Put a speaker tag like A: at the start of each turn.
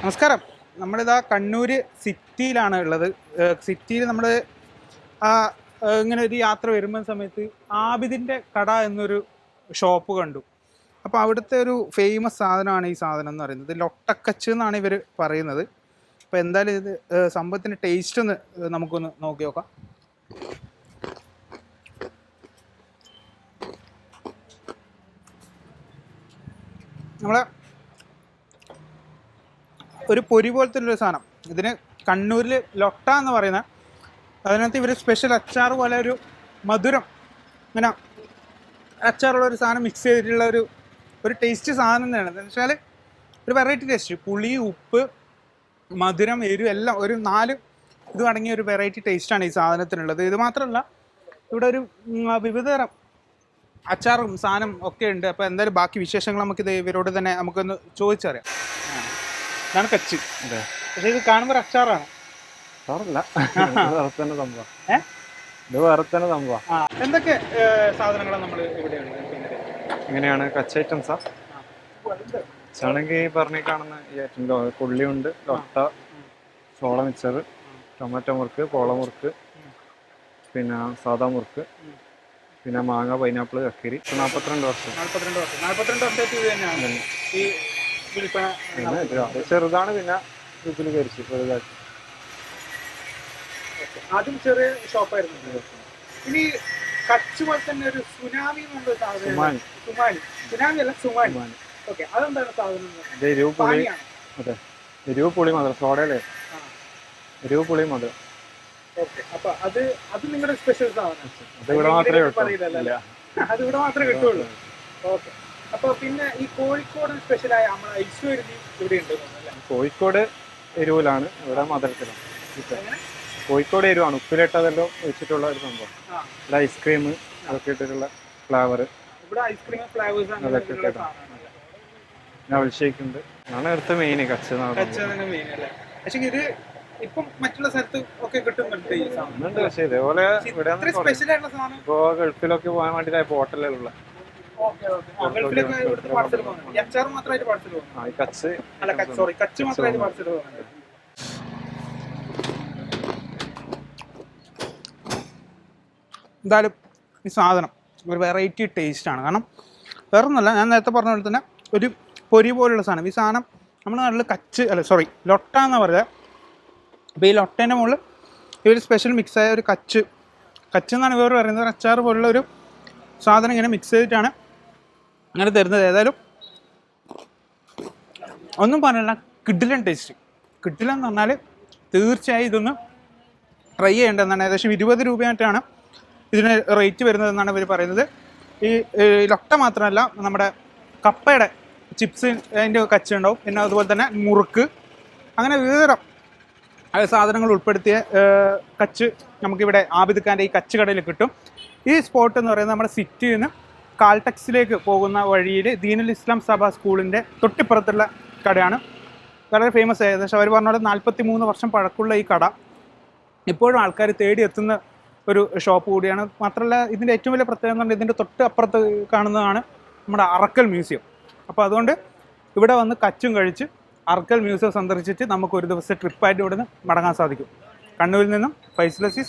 A: നമസ്കാരം. നമ്മളിതാ കണ്ണൂർ സിറ്റിയിലാണ് ഉള്ളത്. സിറ്റിയിൽ നമ്മൾ ഇങ്ങനെ ഒരു യാത്ര വരുമ്പോൾ സമയത്ത് ആബിദിന്റെ കട എന്നൊരു ഷോപ്പ് കണ്ടു. അപ്പോൾ അവിടുത്തെ ഒരു ഫേമസ് സാധനമാണ് ഈ സാധനം എന്ന് പറയുന്നത്. ലൊട്ടക്കച്ച് എന്നാണ് ഇവർ പറയുന്നത്. അപ്പോൾ എന്തായാലും ഇത് സംഭവത്തിന്റെ ടേസ്റ്റ് ഒന്ന് നമുക്കൊന്ന് നോക്കി നോക്കാം. നമ്മളെ ഒരു പൊരി പോലത്തെ ഒരു സാധനം. ഇതിന് കണ്ണൂരിൽ ലൊട്ട എന്ന് പറയുന്ന അതിനകത്ത് ഇവർ സ്പെഷ്യൽ അച്ചാർ പോലെ ഒരു മധുരം. ഇങ്ങനെ അച്ചാറുള്ള ഒരു സാധനം മിക്സ് ചെയ്തിട്ടുള്ള ഒരു ഒരു ടേസ്റ്റ് സാധനം തന്നെയാണ്. എന്ന് വെച്ചാൽ ഒരു വെറൈറ്റി ടേസ്റ്റ് പുളി ഉപ്പ് മധുരം എരു എല്ലാം ഒരു നാല് ഇത് അടങ്ങിയ ഒരു വെറൈറ്റി ടേസ്റ്റാണ് ഈ സാധനത്തിനുള്ളത്. ഇത് മാത്രമല്ല ഇവിടെ ഒരു ഉം, വിവിധ തരം അച്ചാറും സാധനം ഒക്കെ ഉണ്ട്. അപ്പോൾ എന്തായാലും ബാക്കി വിശേഷങ്ങൾ നമുക്കിത് ഇവരോട് തന്നെ നമുക്കൊന്ന് ചോദിച്ചറിയാം. ഇതാണ് കച്ച്. പക്ഷെ ഇത് കാണുമ്പോൾ ഒരു അച്ചാറാണ്.
B: ഇത് വേറെ തന്നെ സംഭവം.
A: ഏ?
B: ഇത് വേറെ തന്നെ സംഭവം.
A: എന്തൊക്കെ സാധനങ്ങളാണ് നമ്മൾ
B: കച്ച ഐറ്റംസാ. ആണെങ്കിൽ പറഞ്ഞ കാണുന്ന ഈ ഐറ്റം കൊള്ളിയുണ്ട് ലൊട്ട ചോള മിച്ചർ ടൊമാറ്റോ മുറുക്ക് പോള മുറുക്ക് പിന്നെ സാദാ മുറുക്ക് പിന്നെ മാങ്ങ പൈനാപ്പിൾ കക്കിരി നാൽപ്പത്തിരണ്ട് വർഷം.
A: നാല്പത്തിരണ്ട് വർഷം. വർഷമായിട്ട് ഇത് തന്നെയാണ്. ഈ
B: പിന്നെ ചെറുതാണ് പിന്നെ ഗ്രൂപ്പിന് കരിച്ചു ചെറുതായിട്ട്
A: ആദ്യം ചെറിയ ഷോപ്പായിരുന്നു ഇനി കച്ച് പോലെ തന്നെ ഒരു സുനാമി എന്നുള്ള സാധനം
B: സുമാനി
A: സുമാനി സുനാമി അല്ല സുമാനി ഓക്കെ. അതെന്താണ് സാധനം എന്ന്
B: എരിവ് പുളി അതെ. എരിവ് പുളി മധുരം. സോഡയിലെ
A: ആ.
B: എരിവ് പുളി മധുരം.
A: ഓക്കെ. അപ്പൊ അത് അത് നിങ്ങളുടെ സ്പെഷ്യൽ സാധനം.
B: അത് ഇവിടെ മാത്രമേ കിട്ടൂ
A: അത് ഇവിടെ മാത്രമേ കിട്ടുള്ളൂ. ഓക്കെ. അപ്പൊ പിന്നെ ഈ കോഴിക്കോട് സ്പെഷ്യലായ നമ്മളെ ഐശ്വര്യ ഇവിടെ ഉണ്ട്?
B: കോഴിക്കോട് എരിവിലാണ് ഇവിടെ മധുരത്തിലാണ്. കോഴിക്കോട് എരിവാണ്. ഉപ്പിലിട്ടതെല്ലാം വെച്ചിട്ടുള്ള ഒരു സംഭവം. ഇവിടെ ഐസ്ക്രീം അതൊക്കെ ഇട്ടിട്ടുള്ള ഫ്ലേവർ
A: ഇവിടെ ഐസ്ക്രീം ഫ്ലേവേഴ്സ്
B: അതൊക്കെ ഷേക്ക് ഉണ്ട് ആണ് മെയിൻ
A: അല്ലേ? പക്ഷെ ഇത് ഇപ്പം മറ്റുള്ള സ്ഥലത്ത് ഒക്കെ കിട്ടുന്നുണ്ട് ഈ സാധനം.
B: പക്ഷേ ഇതേപോലെ ഇവിടെ ഗൾഫിലൊക്കെ പോകാൻ വേണ്ടിട്ടായി ഹോട്ടലിലുള്ള
A: എന്തായാലും ഈ സാധനം ഒരു വെറൈറ്റി ടേസ്റ്റ് ആണ്. കാരണം വേറെ ഒന്നുമല്ല ഞാൻ നേരത്തെ പറഞ്ഞ പോലെ തന്നെ ഒരു പൊരി പോലുള്ള സാധനം. ഈ സാധനം നമ്മുടെ നാട്ടിൽ കച്ച് അല്ല സോറി ലൊട്ട എന്ന് പറയുക അപ്പോൾ ഈ ലൊട്ടേന്റെ മുകളിൽ ഈ ഒരു സ്പെഷ്യൽ മിക്സായ ഒരു കച്ച്. കച്ച് എന്നാണ് വേറെ പറയുന്നത്. അച്ചാറ് അച്ചാർ പോലുള്ള ഒരു സാധനം ഇങ്ങനെ മിക്സ് ചെയ്തിട്ടാണ് അങ്ങനെ തരുന്നത് ഏതായാലും ഒന്നും പറയണ്ട കിഡിലൻ ടേസ്റ്റ് കിഡിലൻ എന്ന് പറഞ്ഞാൽ തീർച്ചയായും ഇതൊന്ന് ട്രൈ ചെയ്യേണ്ടതെന്നാണ്. ഏകദേശം ഇരുപത് രൂപയായിട്ടാണ് ഇതിന് റേറ്റ് വരുന്നതെന്നാണ് ഇവർ പറയുന്നത്. ഈ ലൊട്ട മാത്രമല്ല നമ്മുടെ കപ്പയുടെ ചിപ്സ് അതിന്റെ കച്ച ഉണ്ടാവും. പിന്നെ അതുപോലെ തന്നെ മുറുക്ക്. അങ്ങനെ അത് സാധനങ്ങൾ ഉൾപ്പെടുത്തിയ കച്ച് നമുക്കിവിടെ ആബിദ് ഖാന്റെ ഈ കച്ച് കടയിൽ കിട്ടും. ഈ സ്പോട്ട് എന്ന് പറയുന്നത് നമ്മുടെ സിറ്റിയിൽ നിന്ന് കാൽടെക്സിലേക്ക് പോകുന്ന വഴിയിൽ ദീനുൽ ഇസ്ലാം സഭ സ്കൂളിന്റെ തൊട്ടിപ്പുറത്തുള്ള കടയാണ്. വളരെ ഫേമസ് ഏകദേശം അവർ പറഞ്ഞ പോലെ നാൽപ്പത്തി മൂന്ന് വർഷം പഴക്കമുള്ള ഈ കട. ഇപ്പോഴും ആൾക്കാർ തേടി എത്തുന്ന ഒരു ഷോപ്പ് കൂടിയാണ്. മാത്രമല്ല ഇതിന്റെ ഏറ്റവും വലിയ പ്രത്യേകത എന്ന് പറഞ്ഞാൽ ഇതിന്റെ തൊട്ട് അപ്പുറത്ത് കാണുന്നതാണ് നമ്മുടെ അറക്കൽ മ്യൂസിയം. അപ്പോൾ അതുകൊണ്ട് ഇവിടെ വന്ന് കച്ചും കഴിച്ച് അറക്കൽ മ്യൂസിയം സന്ദർശിച്ച് നമുക്ക് ഒരു ദിവസത്തെ ട്രിപ്പായിട്ട് ഇവിടുന്ന് മടങ്ങാൻ സാധിക്കും. കണ്ണൂരിൽ നിന്നും ഫൈസലസീസ്